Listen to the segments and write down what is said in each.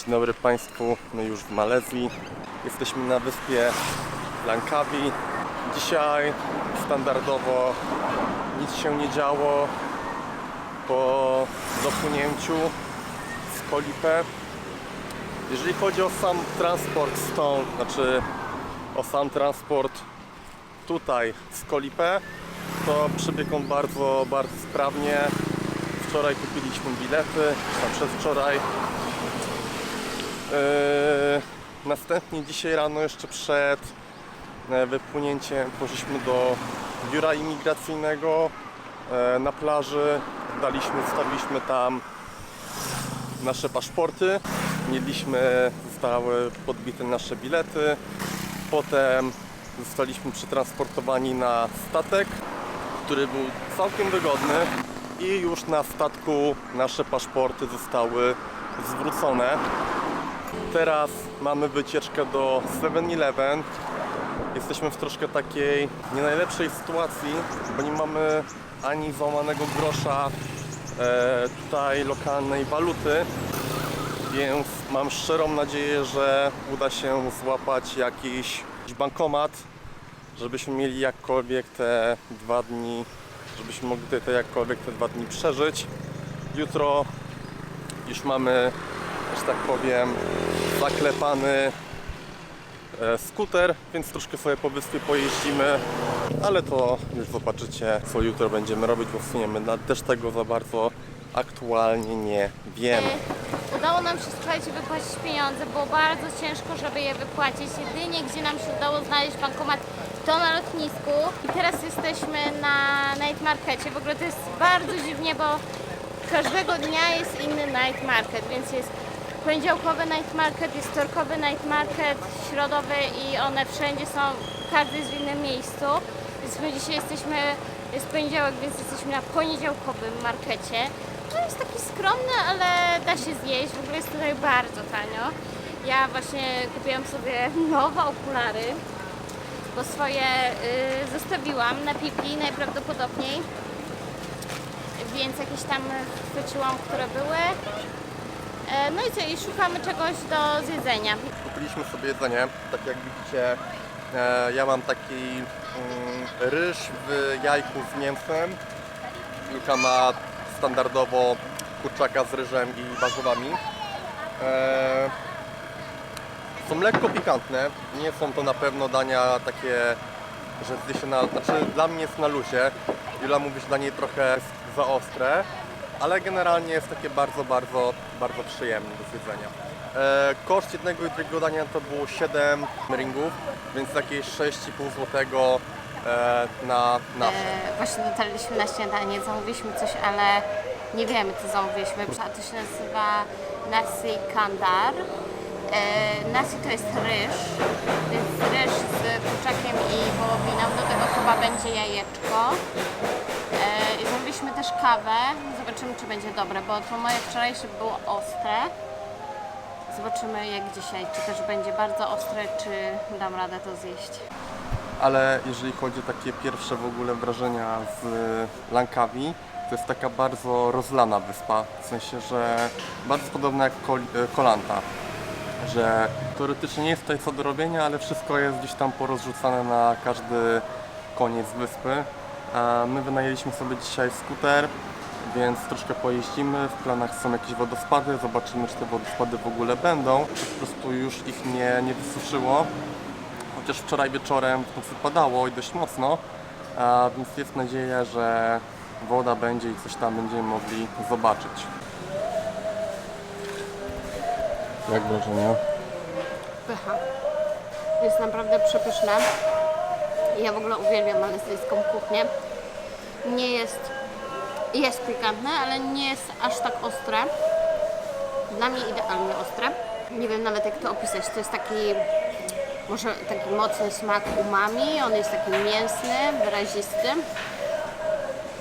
Dzień dobry Państwu, my już w Malezji. Jesteśmy na wyspie Langkawi. Dzisiaj standardowo nic się nie działo po dopłynięciu z Kolipę. Jeżeli chodzi o sam transport stąd, znaczy o sam transport tutaj z Kolipę, to przebiegł on bardzo, bardzo sprawnie. Wczoraj kupiliśmy bilety, a przedwczoraj. Yy, następnie dzisiaj rano jeszcze przed e, wypłynięciem poszliśmy do biura imigracyjnego e, na plaży. Daliśmy, zostawiliśmy tam nasze paszporty. Mieliśmy, zostały podbite nasze bilety. Potem zostaliśmy przetransportowani na statek, który był całkiem wygodny i już na statku nasze paszporty zostały zwrócone. Teraz mamy wycieczkę do 7-Eleven. Jesteśmy w troszkę takiej nie najlepszej sytuacji, bo nie mamy ani załamanego grosza e, tutaj lokalnej waluty, więc mam szczerą nadzieję, że uda się złapać jakiś bankomat, żebyśmy mieli jakkolwiek te dwa dni, żebyśmy mogli te, te jakkolwiek te dwa dni przeżyć. Jutro już mamy, że tak powiem, zaklepany e, skuter, więc troszkę sobie po wyspie pojeździmy, ale to już zobaczycie, co jutro będziemy robić, bo w sumie my też tego za bardzo aktualnie nie wiemy. E, Udało nam się słuchajcie wypłacić pieniądze, było bardzo ciężko, żeby je wypłacić. Jedynie gdzie nam się udało znaleźć bankomat to na lotnisku. I teraz jesteśmy na night markecie. W ogóle to jest bardzo dziwnie, bo każdego dnia jest inny night market, więc jest poniedziałkowy night market, jest wtorkowy night market, środowy i one wszędzie są, każdy jest w innym miejscu. Więc my dzisiaj jesteśmy, jest poniedziałek, więc jesteśmy na poniedziałkowym markecie. No jest taki skromny, ale da się zjeść. W ogóle jest tutaj bardzo tanio. Ja właśnie kupiłam sobie nowe okulary, bo swoje y, zostawiłam na pipi najprawdopodobniej. Więc jakieś tam chwyciłam, które były. E, no i co, i szukamy czegoś do zjedzenia. Kupiliśmy sobie jedzenie, tak jak widzicie, e, ja mam taki mm, ryż w jajku z mięsem. Julka ma standardowo kurczaka z ryżem i warzywami. E, są lekko pikantne, nie są to na pewno dania takie, że zje się na... Znaczy dla mnie jest na luzie. Jula mówi, że dla niej trochę za ostre, ale generalnie jest takie bardzo, bardzo, bardzo przyjemne do zjedzenia. E, koszt jednego i drugiego dania to było 7 ringów, więc jakieś 6,5 zł e, na nasze. E, właśnie dotarliśmy na śniadanie, zamówiliśmy coś, ale nie wiemy co zamówiliśmy. To się nazywa nasi kandar. E, nasi to jest ryż, więc ryż z kurczakiem i wołowiną, do tego chyba będzie jajeczko. Zamówiliśmy też kawę, zobaczymy czy będzie dobre, bo to moje wczorajsze było ostre. Zobaczymy jak dzisiaj, czy też będzie bardzo ostre, czy dam radę to zjeść. Ale jeżeli chodzi o takie pierwsze w ogóle wrażenia z Langkawi, to jest taka bardzo rozlana wyspa, w sensie, że bardzo podobna jak Kol- e, Kolanta, że teoretycznie nie jest tutaj co do robienia, ale wszystko jest gdzieś tam porozrzucane na każdy koniec wyspy. My wynajęliśmy sobie dzisiaj skuter, więc troszkę pojeździmy. W planach są jakieś wodospady, zobaczymy czy te wodospady w ogóle będą, czy po prostu już ich nie, nie wysuszyło chociaż wczoraj wieczorem w nocy padało i dość mocno, więc jest nadzieja, że woda będzie i coś tam będziemy mogli zobaczyć. Jak wrażenia? Pycha. Jest naprawdę przepyszne. Ja w ogóle uwielbiam malezyjską kuchnię. Nie jest, jest pikantne, ale nie jest aż tak ostre. Dla mnie idealnie ostre. Nie wiem nawet jak to opisać. To jest taki, może taki mocny smak umami. On jest taki mięsny, wyrazisty,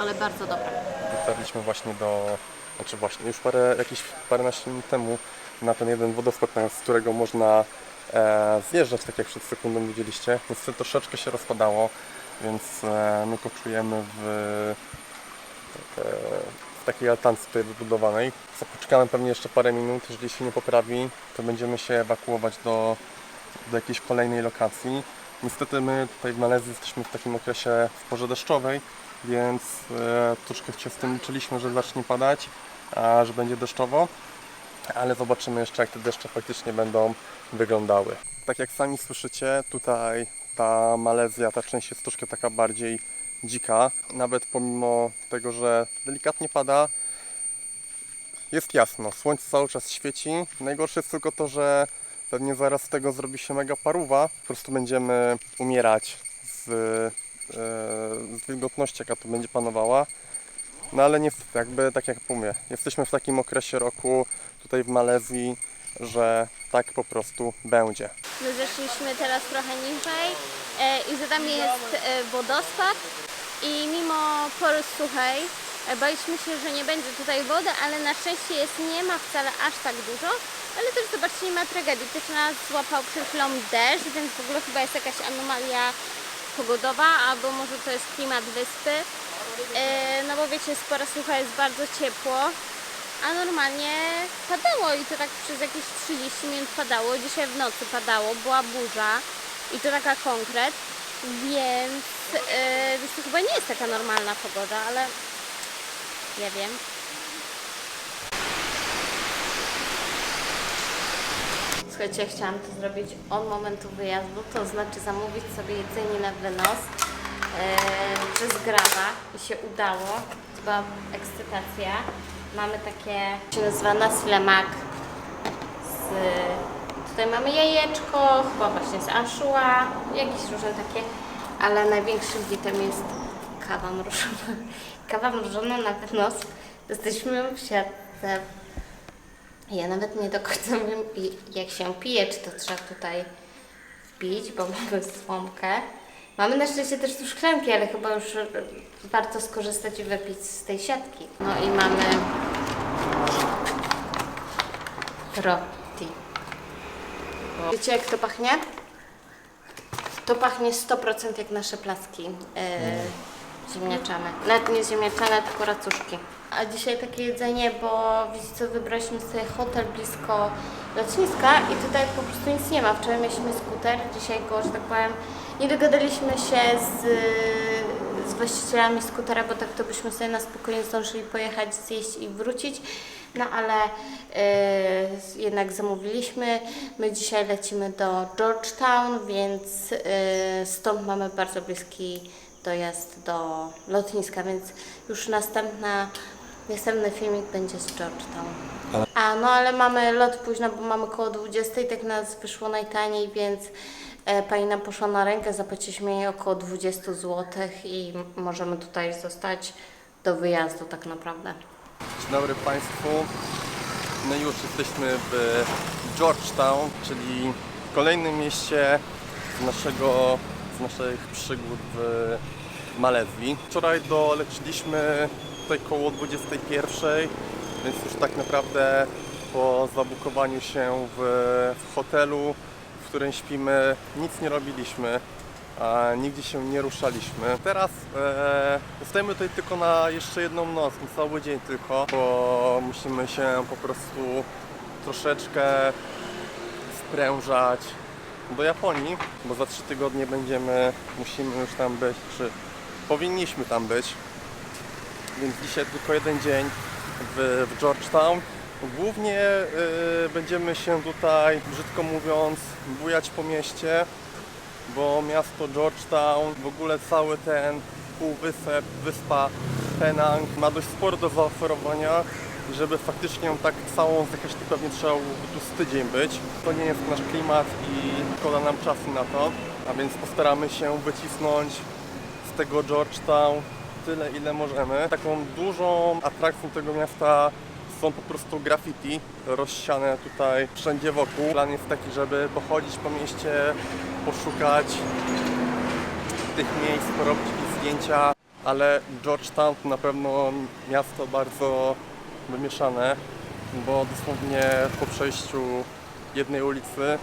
ale bardzo dobry. Dotarliśmy właśnie do, znaczy właśnie już parę, jakieś paręnaście minut temu na ten jeden wodospad, z którego można zjeżdżać, tak jak przed sekundą widzieliście. Niestety troszeczkę się rozpadało, więc e, my koczujemy w, e, w takiej altance tutaj wybudowanej. Poczekamy pewnie jeszcze parę minut, jeżeli się nie poprawi, to będziemy się ewakuować do, do jakiejś kolejnej lokacji. Niestety my tutaj w Malezji jesteśmy w takim okresie w porze deszczowej, więc e, troszkę się z tym liczyliśmy, że zacznie padać, a że będzie deszczowo, ale zobaczymy jeszcze jak te deszcze faktycznie będą wyglądały. Tak jak sami słyszycie, tutaj ta Malezja, ta część jest troszkę taka bardziej dzika, nawet pomimo tego, że delikatnie pada, jest jasno, słońce cały czas świeci. Najgorsze jest tylko to, że pewnie zaraz z tego zrobi się mega paruwa. Po prostu będziemy umierać z, e, z wilgotności, jaka tu będzie panowała. No ale niestety, jakby tak jak mówię, jesteśmy w takim okresie roku tutaj w Malezji, że tak po prostu będzie. My zeszliśmy teraz trochę niżej e, i za nami jest e, wodospad i mimo pory suchej e, baliśmy się, że nie będzie tutaj wody, ale na szczęście jest nie ma wcale aż tak dużo, ale też zobaczcie, nie ma tragedii. Też nas złapał przed chwilą deszcz, więc w ogóle chyba jest jakaś anomalia pogodowa, albo może to jest klimat wyspy. E, no bo wiecie, spora sucha jest bardzo ciepło, a normalnie padało i to tak przez jakieś 30 minut padało. Dzisiaj w nocy padało, była burza i to taka konkret, więc, e, więc to chyba nie jest taka normalna pogoda, ale nie wiem. Słuchajcie, chciałam to zrobić od momentu wyjazdu, to znaczy zamówić sobie jedzenie na wynos przez Graba i się udało. To była ekscytacja. Mamy takie, się nazywa nasi lemak. Z, tutaj mamy jajeczko, chyba właśnie z anchois, jakieś różne takie, ale największym hitem jest kawa mrożona. Kawa mrożona na wynos. Jesteśmy w siatce ja nawet nie do końca wiem, jak się pije, czy to trzeba tutaj wbić, bo mamy słomkę. Mamy na szczęście też tu szklanki, ale chyba już warto skorzystać i wypić z tej siatki. No i mamy roti. Wiecie jak to pachnie? To pachnie 100% jak nasze placki yy, ziemniaczane. Nawet nie ziemniaczane, tylko racuszki. A dzisiaj takie jedzenie, bo wiecie co, wybraliśmy sobie hotel blisko lotniska i tutaj po prostu nic nie ma. Wczoraj mieliśmy skuter, dzisiaj go, że tak powiem, nie dogadaliśmy się z, z właścicielami skutera, bo tak to byśmy sobie na spokojnie zdążyli pojechać, zjeść i wrócić. No ale y, jednak zamówiliśmy. My dzisiaj lecimy do Georgetown, więc y, stąd mamy bardzo bliski dojazd do lotniska, więc już następna, następny filmik będzie z Georgetown. A no ale mamy lot późno, bo mamy koło 20 i tak nas wyszło najtaniej, więc pani nam poszła na rękę, zapłaciliśmy jej około 20 zł i możemy tutaj zostać do wyjazdu tak naprawdę. Dzień dobry Państwu. No już jesteśmy w Georgetown, czyli kolejnym mieście z, naszego, z naszych przygód w Malezji. Wczoraj doleciliśmy tutaj koło 21, więc już tak naprawdę po zabukowaniu się w, w hotelu, w którym śpimy, nic nie robiliśmy a nigdzie się nie ruszaliśmy. Teraz e, zostajemy tutaj tylko na jeszcze jedną noc, na cały dzień tylko, bo musimy się po prostu troszeczkę sprężać do Japonii, bo za trzy tygodnie będziemy, musimy już tam być, czy powinniśmy tam być. Więc dzisiaj tylko jeden dzień w, w Georgetown. Głównie y, będziemy się tutaj, brzydko mówiąc, bujać po mieście, bo miasto Georgetown, w ogóle cały ten półwysep, wyspa Penang ma dość sporo do zaoferowania żeby faktycznie tak całą zjechać, to pewnie trzeba byłoby tu z tydzień być. To nie jest nasz klimat i szkoda nam czasu na to, a więc postaramy się wycisnąć z tego Georgetown tyle ile możemy. Taką dużą atrakcją tego miasta są po prostu graffiti rozsiane tutaj wszędzie wokół. Plan jest taki, żeby pochodzić po mieście, poszukać tych miejsc, porobić zdjęcia, ale Georgetown to na pewno miasto bardzo wymieszane, bo dosłownie po przejściu jednej ulicy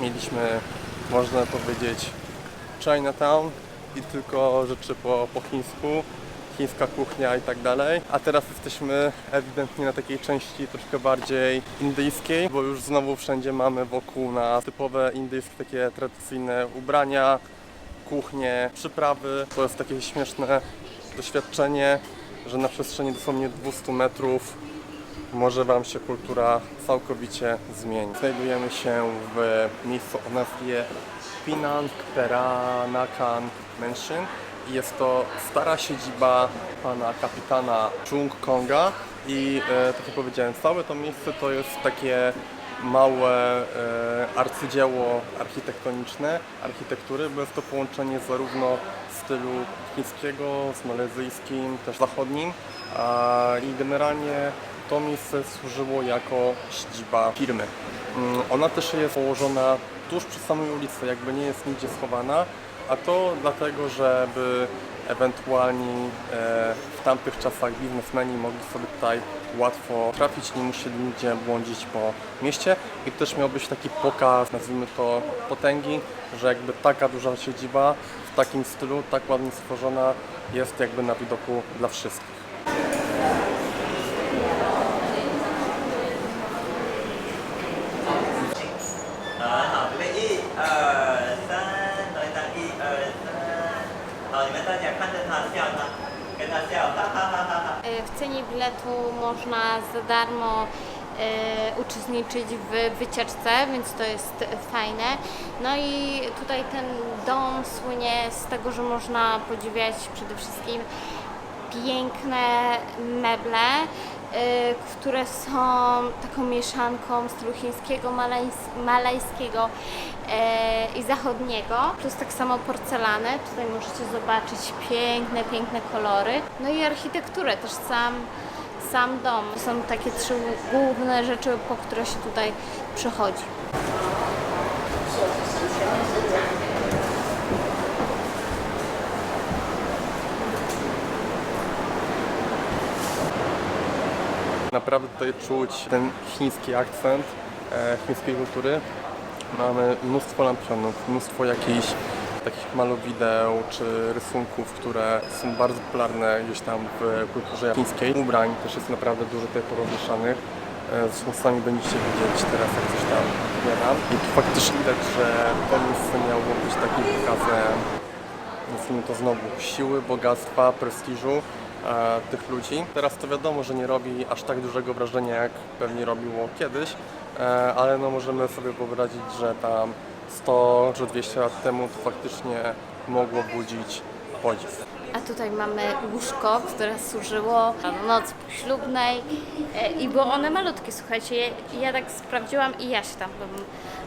mieliśmy, można powiedzieć, Chinatown i tylko rzeczy po, po chińsku. Chińska kuchnia i tak dalej. A teraz jesteśmy ewidentnie na takiej części troszkę bardziej indyjskiej, bo już znowu wszędzie mamy wokół nas typowe indyjskie takie tradycyjne ubrania, kuchnie, przyprawy. To jest takie śmieszne doświadczenie, że na przestrzeni dosłownie 200 metrów może Wam się kultura całkowicie zmieni. Znajdujemy się w miejscu o nazwie Pinang Peranakan Mansion jest to stara siedziba pana kapitana Chung Konga i e, tak jak powiedziałem, całe to miejsce to jest takie małe e, arcydzieło architektoniczne, architektury, bo jest to połączenie zarówno stylu chińskiego z malezyjskim, też zachodnim i generalnie to miejsce służyło jako siedziba firmy. Mm, Ona też jest położona tuż przy samej ulicy, jakby nie jest nigdzie schowana, a to dlatego, żeby ewentualni e, w tamtych czasach biznesmeni mogli sobie tutaj łatwo trafić, nie musieli nigdzie błądzić po mieście i też miał być taki pokaz, nazwijmy to potęgi, że jakby taka duża siedziba w takim stylu, tak ładnie stworzona jest jakby na widoku dla wszystkich. Biletu można za darmo e, uczestniczyć w wycieczce, więc to jest fajne. No i tutaj ten dom słynie z tego, że można podziwiać przede wszystkim piękne meble, e, które są taką mieszanką stylu chińskiego, malajs- malajskiego e, i zachodniego, plus tak samo porcelany. Tutaj możecie zobaczyć piękne, piękne kolory. No i architekturę, też sam, sam dom. To są takie trzy główne rzeczy, po które się tutaj przychodzi. Naprawdę tutaj czuć ten chiński akcent e, chińskiej kultury. Mamy mnóstwo lampionów, mnóstwo jakichś takich malowideł czy rysunków, które są bardzo popularne gdzieś tam w kulturze chińskiej. Ubrań też jest naprawdę dużo tutaj porozmieszanych. Zresztą sami będziecie widzieć teraz, jak coś tam zbieram. I tu faktycznie widać, że to miejsce miało być takim pokazem nazwijmy to znowu, siły, bogactwa, prestiżu e, tych ludzi. Teraz to wiadomo, że nie robi aż tak dużego wrażenia, jak pewnie robiło kiedyś, e, ale no możemy sobie wyobrazić, że tam 100 czy 200 lat temu to faktycznie mogło budzić podziw. A tutaj mamy łóżko, które służyło noc poślubnej e, i było one malutkie, słuchajcie, ja tak sprawdziłam i ja się tam bym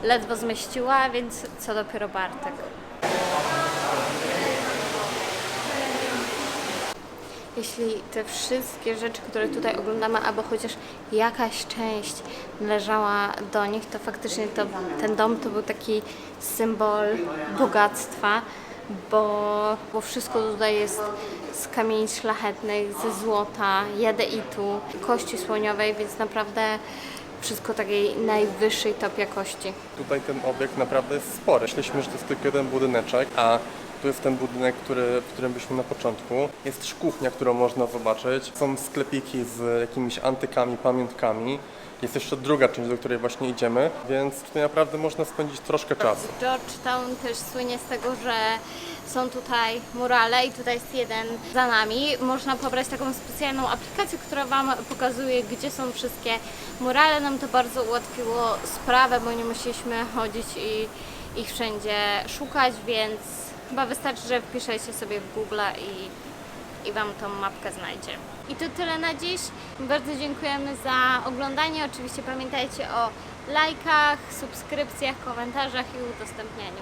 ledwo zmieściła, więc co dopiero Bartek. Jeśli te wszystkie rzeczy, które tutaj oglądamy, albo chociaż jakaś część należała do nich, to faktycznie to, ten dom to był taki symbol bogactwa, bo, bo wszystko tutaj jest z kamieni szlachetnych, ze złota, jadeitu, kości słoniowej, więc naprawdę wszystko takiej najwyższej top jakości. Tutaj ten obiekt naprawdę jest spory. Myśleliśmy, że to jest tylko jeden budyneczek, a tu jest ten budynek, który, w którym byliśmy na początku. Jest też kuchnia, którą można zobaczyć. Są sklepiki z jakimiś antykami, pamiątkami. Jest jeszcze druga część, do której właśnie idziemy, więc tutaj naprawdę można spędzić troszkę czasu. Georgetown też słynie z tego, że są tutaj murale i tutaj jest jeden za nami. Można pobrać taką specjalną aplikację, która Wam pokazuje, gdzie są wszystkie murale. Nam to bardzo ułatwiło sprawę, bo nie musieliśmy chodzić i ich wszędzie szukać, więc chyba wystarczy, że wpiszecie sobie w Google i i Wam tą mapkę znajdzie. I to tyle na dziś. Bardzo dziękujemy za oglądanie. Oczywiście pamiętajcie o lajkach, subskrypcjach, komentarzach i udostępnianiu.